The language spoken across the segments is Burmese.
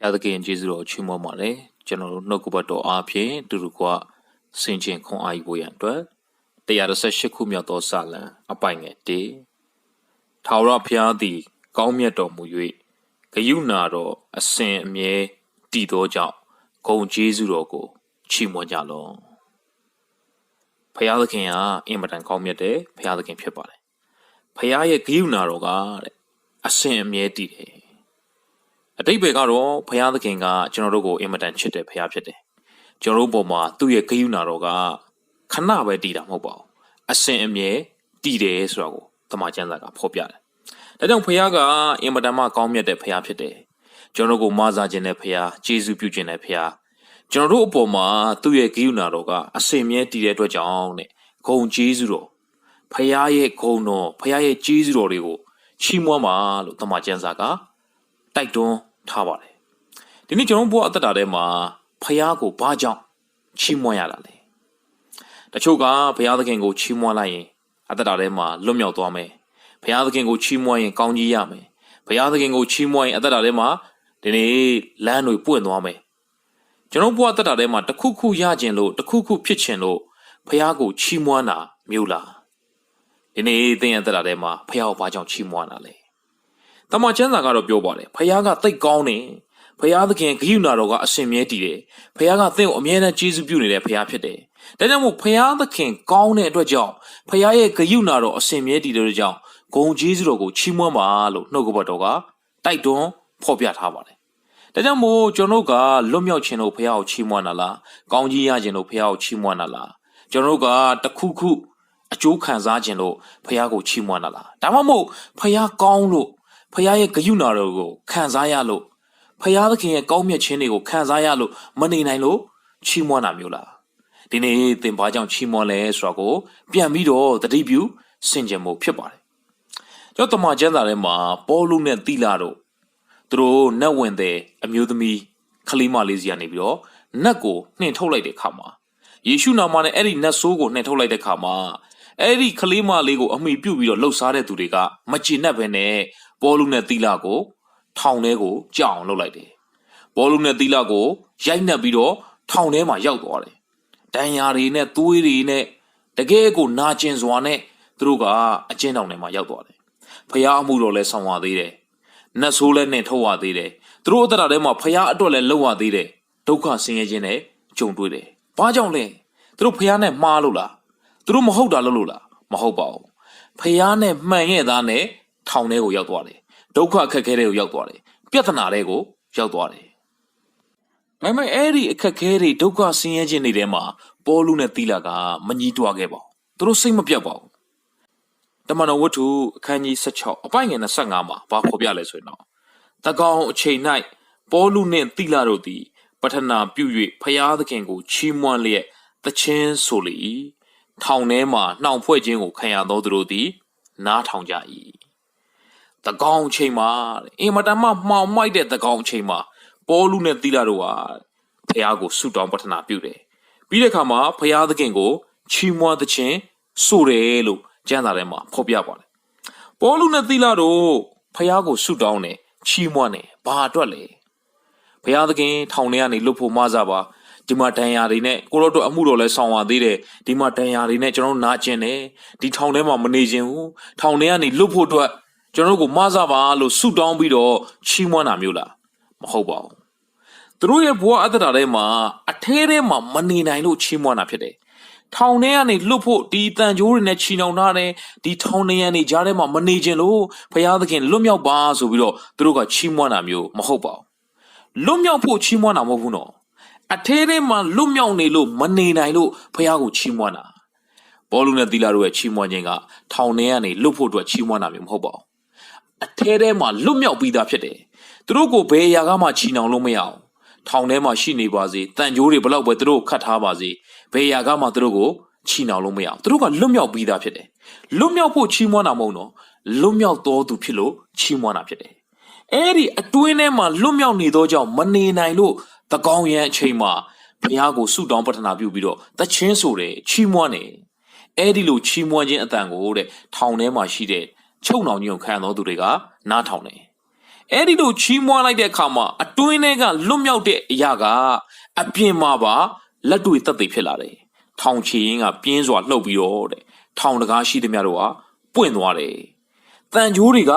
ဘုရားသခင်ကျေးဇူးတော်ချီးမွမ်းပါလေကျွန်တော်တို့နှုတ်ကပတ်တော်အားဖြင့်တူတူကဆင်ခြင်ခွန်အားယူဖို့ရန်အတွက်138ခုမြောက်သောစာလံအပိုင်ငယ်1ထာဝရဘုရားသည် ကောင်းမြတ်တော်မူ၍ဂယုဏတော်အစဉ်အမြဲတည်သောကြောင့်ဂုံကျေးဇူးတော်ကိုချီးမွမ်းကြလော့ဘုရားသခင်ဟာအင်မတန်ကောင်းမြတ်တဲ့ဘုရားသခင်ဖြစ်ပါတယ်ဘုရားရဲ့ဂယုဏတော်ကတဲ့အစဉ်အမြဲတည်တယ် အတိတ်ဘယ်ကတော့ဘုရားသခင်ကကျွန်တော်တို့ကိုအင်မတန်ချစ်တဲ့ဘုရားဖြစ်တယ်ကျွန်တော်တို့ပေါ်မှာသူ့ရဲ့ဂယုဏတော်ကခဏပဲတည်တာမဟုတ်ပါဘူးအစဉ်အမြဲတည်တယ်ဆိုတာကိုတမန်ကျမ်းစာကဖော်ပြတယ်ဒါကြောင့်ဘုရားကအင်မတန်မှကောင်းမြတ်တဲ့ဘုရားဖြစ်တယ်ကျွန်တော်တို့ကိုမဆာခြင်းတဲ့ဘုရားကျေးဇူးပြုခြင်းတဲ့ဘုရားကျွန်တော်တို့အပေါ်မှာသူ့ရဲ့ဂိယူနာတော်ကအစင်မြဲတည်တဲ့အတွက်ကြောင့်တဲ့ဂုံကျေးဇူးတော်ဘုရားရဲ့ဂုံတော်ဘုရားရဲ့ကျေးဇူးတော်တွေကိုချီးမွမ်းပါလို့တမန်ကျမ်းစာကတိုက်တွန်း ထားပါတယ်ဒီနေ့ကျွန်တော်ဘုရားအသက်တာထဲမှာဘုရားကိုဘာကြောင့်ချီးမွမ်းရတာလဲတချို့ကဘုရားသခင်ကိုချီးမွမ်းလိုက်ရင်အသက်တာထဲမှာလွတ်မြောက်သွားမယ်ဘုရားသခင်ကိုချီးမွမ်းရင်ကောင်းကြီးရမယ်ဘုရားသခင်ကိုချီးမွမ်းရင်အသက်တာထဲမှာဒီနေ့လမ်းတွေပွင့်သွားမယ်ကျွန်တော်ဘုရားအသက်တာထဲမှာတစ်ခုခုရခြင်းလို့တစ်ခုခုဖြစ်ခြင်းလို့ဘုရားကိုချီးမွမ်းတာမျိုးလားဒီနေ့သင်ရဲ့အသက်တာထဲမှာဘုရားကိုဘာကြောင့်ချီးမွမ်းတာလဲ တမန်ကျမ်းစာကတော့ပြောပါတယ်ဘုရားကသိတ်ကောင်းတယ်ဘုရားသခင်ဂိယူနာတော်ကအရှင်မြဲတည်တယ်ဘုရားကသင်ကိုအမြဲတမ်းကျေးဇူးပြုနေတဲ့ဘုရားဖြစ်တယ်ဒါကြောင့်မို့ဘုရားသခင်ကောင်းတဲ့အတွက်ကြောင့်ဘုရားရဲ့ဂိယူနာတော်အရှင်မြဲတည်တဲ့အတွက်ကြောင့်ဂုံကျေးဇူးတော်ကိုချီးမွမ်းပါလို့နှုတ်ကပတ်တော်ကတိုက်တွန်းဖော်ပြထားပါတယ်။ဒါကြောင့်မို့ကျွန်တော်တို့ကလွတ်မြောက်ခြင်းလို့ဘုရားကိုချီးမွမ်းတာလား။ကောင်းကြီးရခြင်းလို့ဘုရားကိုချီးမွမ်းတာလား။ကျွန်တော်တို့ကတခုခုအကျိုးခံစားခြင်းလို့ဘုရားကိုချီးမွမ်းတာလား။ဒါမှမဟုတ်ဘုရားကောင်းလို့ ဘုရားရဲ့ဂရုဏာတော်ကိုခံစားရလို့ဘုရားသခင်ရဲ့ကောင်းမြတ်ခြင်းတွေကိုခံစားရလို့မနေနိုင်လို့ချီးမွမ်းတာမျိုးလား။ဒီနေ့သင်ဘာကြောင့်ချီးမွမ်းလဲဆိုတာကို ပြန်ပြီးတော့တတိပြုဆင်ခြင်မှုဖြစ်ပါတယ်ကျွန်တော်တမန်ကျမ်းစာထဲမှာပေါလုနဲ့တိလာတို့သူတို့နတ်ဝင်တဲ့အမျိုးသမီးခလေးမလေးစီကနေပြီးတော့နတ်ကိုနှင်ထုတ်လိုက်တဲ့ခါမှာယေရှုနာမနဲ့အဲ့ဒီနတ်ဆိုးကိုနှင်ထုတ်လိုက်တဲ့ခါမှာ အဲ့ဒီခလေးမလေးကိုအမိပြုတ်ပြီးတော့လှုပ်ရှားတဲ့သူတွေကမကျေနပ်ဘဲနဲ့ပေါလုနဲ့တိလာကို ထောင်ထဲကိုကြောက်အောင်လုပ်လိုက်တယ်ပေါလုနဲ့တိလာကိုရိုက်နှက်ပြီးတော့ထောင်ထဲမှာရောက်သွားတယ်ဒဏ်ရာတွေနဲ့သွေးတွေနဲ့တကယ်ကိုနာကျင်စွာနဲ့သူတို့ကအကျဉ်းထောင်ထဲမှာရောက်သွားတယ်ဖះအမှုတော်လဲဆောင်ရသေးတယ်နတ်ဆိုးလဲနဲ့ထုတ်ရသေးတယ်သူတို့အတ္တထဲမှာဖះအတွက်လဲလောက်ရသေးတယ်ဒုက္ခဆင်းရဲခြင်းနဲ့ကြုံတွေ့တယ်ဘာကြောင့်လဲသူတို့ဖះနဲ့မှားလို့လား သူတို့မဟုတ်တာလို့လို့လားမဟုတ်ပါဘူးဖះနဲ့မှန်ရဲ့သားနဲ့ထောင်ထဲကိုရောက်သွားတယ်ဒုက္ခအခက်ခဲတွေကိုရောက်သွားတယ်ပြဿနာတွေကိုရောက်သွားတယ်ဒါပေမဲ့အဲ့ဒီအခက်ခဲတွေဒုက္ခဆင်းရဲခြင်းတွေထဲမှာပေါ်လူနဲ့သီလာကမကြီးတွားခဲ့ပါဘူးသူတို့စိတ်မပြတ်ပါဘူးတမန်တော်ဝတ္ထုအခန်းကြီး16အပိုင်ငယ်25မှာဘာဖော်ပြလဲဆိုရင်တော့တကောင်အချိန်၌ပေါလုနှင့်တိလာတို့သည်ပထနာပြု၍ဖျားသခင်ကိုချီးမွမ်းလျက်တခြင်းဆိုလေ၏ ထောင်ထဲမှနှောင်ဖွဲ့ခြင်းကိုခံရသောသူတို့သည် နားထောင်ကြ၏တကောင်အချိန်မှာအင်မတန်မှမှောင်မိုက်တဲ့တကောင်အချိန်မှာပေါလုနဲ့တိလာတို့ဟာဖျားကိုဆုတောင်းပထနာပြုတယ်ပြီးတဲ့အခါမှာဖျားသခင်ကိုချီးမွမ်းသခြင်းဆိုတယ်လို့ကျမ်းစာထဲမှာဖော်ပြပါတယ်။ပေါလုနဲ့သီလတို့ဖះကိုဆုတောင်းတယ်ချီးမွမ်းတယ်ဘာအတွက်လဲ။ဘုရားသခင်ထောင်ထဲကနေလွတ်ဖို့မဆပါ ဒီမှာဒဏ်ရာတွေနဲ့ကိုရော့တို့အမှုတော်လဲဆောင်ရသေးတယ်ဒီမှာဒဏ်ရာတွေနဲ့ကျွန်တော်တို့နာကျင်တယ်ဒီထောင်ထဲမှာမနေခြင်းဘူးထောင်ထဲကနေလွတ်ဖို့အတွက်ကျွန်တော်တို့ကိုမဆပါလို့ဆုတောင်းပြီးတော့ချီးမွမ်းတာမျိုးလားမဟုတ်ပါဘူးသူတို့ရဲ့ဘဝအတ္တတာထဲမှာအထဲထဲမှာမနေနိုင်လို့ချီးမွမ်းတာဖြစ်တယ်ထောင်ထဲကနေလွတ်ဖို့ဒီတန်ကြိုးတွေနဲ့ချီနှောင်ထားတယ်ဒီထောင်ထဲကနေကြားထဲမှာမနေခြင်းလို့ဘုရားသခင်လွတ်မြောက်ပါဆိုပြီးတော့သူတို့ကချီးမွမ်းတာမျိုးမဟုတ်ပါဘူးလွတ်မြောက်ဖို့ချီးမွမ်းတာမဟုတ်ဘူးနော် အထဲထဲမှာလွတ်မြောက်နေလို့မနေနိုင်လို့ဘုရားကိုချီးမွမ်းတာဘောလုံးနဲ့သီလာတို့ရဲ့ချီးမွမ်းခြင်းကထောင်ထဲကနေလွတ်ဖို့အတွက်ချီးမွမ်းတာမျိုးမဟုတ်ပါဘူးအထဲထဲမှာလွတ်မြောက်ပြီးသားဖြစ်တယ်သူတို့ကိုဘယ်အရာကမှချီနှောင်လို့မရအောင်ထောင်ထဲမှာရှိနေပါစေတန်ကြိုးတွေဘလောက်ပဲသူတို့ခတ်ထားပါစေဘယ်ရာကမှသူတို့ကိုချီနှောင်လို့မရအောင်သူတို့ကလွတ်မြောက်ပြီးသားဖြစ်တယ်လွတ်မြောက်ဖို့ချီးမွမ်းတာမဟုတ်တော့လွတ်မြောက်တော်သူဖြစ်လို့ချီးမွမ်းတာဖြစ်တယ်အဲ့ဒီအတွင်းထဲမှာလွတ်မြောက်နေသောကြောင့်မနေနိုင်လို့ တကောင်းရန်အချိန်မှာဘုရားကိုဆုတောင်းပတနာပြုပြီးတော့တချင်းဆိုတယ်ချီးမွမ်းတယ်အဲ့ဒီလိုချီးမွမ်းခြင်းအတန်ကိုတဲ့ထောင်ထဲမှာရှိတဲ့ချုပ်နှောင်ခြင်းကိုခံတော်သူတွေကနားထောင်တယ်အဲ့ဒီလိုချီးမွမ်းလိုက်တဲ့အခါမှာအတွင်းထဲကလွတ်မြောက်တဲ့အရာကအပြင်မှာပါလက်တွေတက်သေးဖြစ်လာတယ်ထောင်ချီရင်ကပြင်းစွာလှုပ်ပြီးတော့တဲ့ထောင်တကားရှိသမျှတို့ကပွင့်သွားတယ်တန်ကြိုးတွေက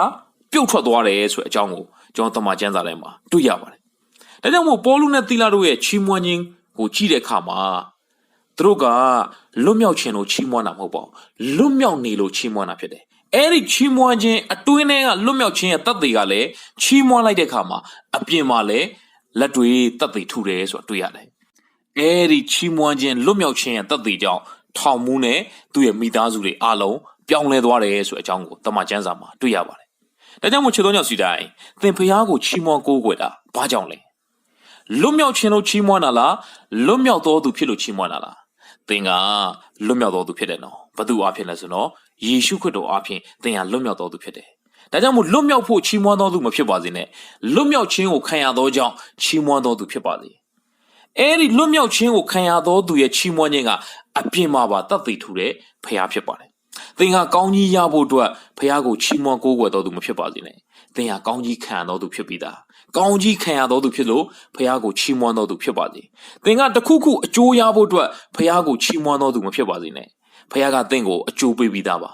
ပြုတ်ထွက်သွားတယ်ဆိုတဲ့အကြောင်းကိုကျွန်တော်တမန်ကျမ်းစာထဲမှာတွေ့ရပါတယ် ဒါကြောင့်မို့ပေါလုနဲ့သီလတို့ရဲ့ချီးမွမ်းခြင်းကိုကြည့်တဲ့အခါမှာသူတို့ကလွတ်မြောက်ခြင်းလို့ချီးမွမ်းတာမဟုတ်ပါဘူးလွတ်မြောက်နေလို့ချီးမွမ်းတာဖြစ်တယ်အဲ့ဒီချီးမွမ်းခြင်းအတွင်းထဲကလွတ်မြောက်ခြင်းရဲ့တတ်သိကလည်းချီးမွမ်းလိုက်တဲ့အခါမှာအပြင်မှာလည်းလက်တွေတတ်သိထူတယ်ဆိုတာတွေ့ရတယ်အဲ့ဒီချီးမွမ်းခြင်းလွတ်မြောက်ခြင်းရဲ့တတ်သိကြောင့်ထောင်မှုနဲ့သူ့ရဲ့မိသားစုတွေအားလုံးပြောင်းလဲသွားတယ်ဆိုတဲ့အကြောင်းကိုတမန်ကျမ်းစာမှာတွေ့ရပါတယ်ဒါကြောင့်မို့ချစ်တော်ညောင်စီတိုင်းသင်ဖျားကိုချီးမွမ်းကိုးကွယ်တာဘာကြောင့်လဲ လွတ်မြောက်ခြင်းလို့ချီးမွမ်းတာလားလွတ်မြောက်တော်သူဖြစ်လို့ချီးမွမ်းတာလားသင်ကလွတ်မြောက်တော်သူဖြစ်တယ်နော်ဘသူအားဖြင့်လဲဆိုတော့ယေရှုခရစ်တော်အားဖြင့်သင်ဟာလွတ်မြောက်တော်သူဖြစ်တယ်ဒါကြောင့်မို့လွတ်မြောက်ဖို့ချီးမွမ်းတော်သူမဖြစ်ပါစေနဲ့လွတ်မြောက်ခြင်းကိုခံရသောကြောင့်ချီးမွမ်းတော်သူဖြစ်ပါစေအဲ့ဒီလွတ်မြောက်ခြင်းကိုခံရသောသူရဲ့ချီးမွမ်းခြင်းကအပြင်မှာပါတတ်သိထူတဲ့ဖခင်ဖြစ်ပါတယ်သင်ဟာကောင်းကြီးရဖို့အတွက်ဖခင်ကိုချီးမွမ်းကိုးကွယ်တော်သူမဖြစ်ပါစေနဲ့သင်ဟာကောင်းကြီးခံရတော်သူဖြစ်ပြီးသား ကောင်းကြီးခံရတော်သူဖြစ်လို့ဖခင်ကိုချီးမွမ်းတော်သူဖြစ်ပါစေသင်ကတခုခုအကျိုးရဖို့အတွက်ဖခင်ကိုချီးမွမ်းတော်သူမဖြစ်ပါစေနဲ့ဖခင်ကသင်ကိုအကျိုးပေးပြီးသားပါ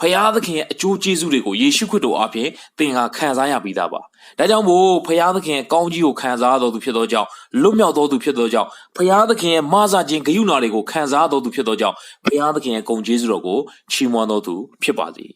ဖခင်သခင်ရဲ့အကျိုးကျေးဇူးတွေကိုယေရှုခရစ်တော်အပြင်သင်ဟာခံစားရပြီးသားပါဒါကြောင့်မို့ဖခင်သခင်ရဲ့ကောင်းကြီးကိုခံစားတော်သူဖြစ်သောကြောင့်လွတ်မြောက်တော်သူဖြစ်သောကြောင့်ဖခင်သခင်ရဲ့မဆာခြင်းဂရုဏာတွေကိုခံစားတော်သူဖြစ်သောကြောင့်ဖခင်သခင်ရဲ့ဂုဏ်ကျေးဇူးတော်ကိုချီးမွမ်းတော်သူဖြစ်ပါစေ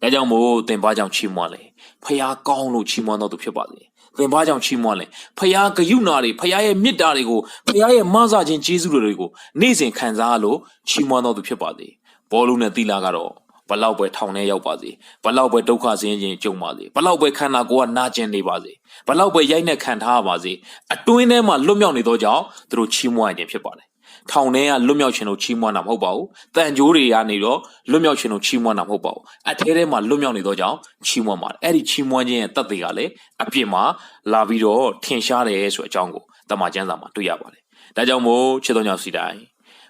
ဒါကြောင့်မို့သင်ဘာကြောင့်ချီးမွမ်းလဲဖခင်ကောင်းလို့ချီးမွမ်းတော်သူဖြစ်ပါစေ သင်ဘာကြောင့်ချီးမွမ်းလဲဖခင်ဂယုဏတွေဖခင်ရဲ့မေတ္တာတွေကိုဖခင်ရဲ့မဆာခြင်းကျေးဇူးတွေကိုနေ့စဉ်ခံစားလို့ချီးမွမ်းတော်သူဖြစ်ပါစေဘောလုံးနဲ့သီလာကတော့ဘလောက်ပဲထောင်ထဲရောက်ပါစေဘလောက်ပဲဒုက္ခဆင်းရဲကြုံပါစေဘလောက်ပဲခန္ဓာကိုယ်ကနာကျင်နေပါစေဘလောက်ပဲရိုက်နှက်ခံထားပါစေအတွင်းထဲမှာလွတ်မြောက်နေသောကြောင့်သူတို့ချီးမွမ်းခြင်းဖြစ်ပါတယ် ထောင်ထဲကလွတ်မြောက်ခြင်းလို့ချီးမွမ်းတာမဟုတ်ပါဘူး။တန်ကြိုးတွေကနေတော့လွတ်မြောက်ခြင်းလို့ချီးမွမ်းတာမဟုတ်ပါဘူး။အထဲထဲမှာလွတ်မြောက်နေသောကြောင့်ချီးမွမ်းပါတယ်။အဲ့ဒီချီးမွမ်းခြင်းရဲ့တတ်တွေကလည်းအပြစ်မှာလာပြီးတော့ထင်ရှားတယ်ဆိုတဲ့အကြောင်းကိုတမန်ကျမ်းစာမှာတွေ့ရပါတယ်။ဒါကြောင့်မို့ချစ်တော်ကြောင့်စီတိုင်း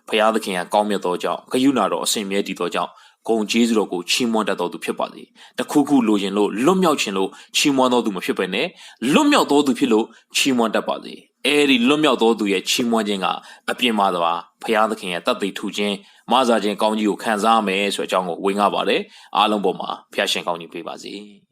ဖရာသခင်ကကောင်းမြတ်သောကြောင့်ဂယုဏတော်အစဉ်မြဲတည်သောကြောင့်ဂုံကျေးဇူးတော်ကိုချီးမွမ်းတတ်တော်သူဖြစ်ပါစေ။တခုခုလိုချင်လို့လွတ်မြောက်ခြင်းလို့ချီးမွမ်းတော်သူမဖြစ်ပဲနဲ့လွတ်မြောက်တော်သူဖြစ်လို့ချီးမွမ်းတတ်ပါစေ။ အဲဒီလွတ်မြောက်တော်သူရဲ့ချီးမွမ်းခြင်းကအပြင်မှာသာဖရာသခင်ရဲ့တတ်သိထူခြင်းမဆာခြင်းကောင်းကြီးကိုခံစားမယ်ဆိုတဲ့အကြောင်းကိုဝေငှပါတယ်။အားလုံးပေါ်မှာဖျားရှင်ကောင်းကြီးပေးပါစေ။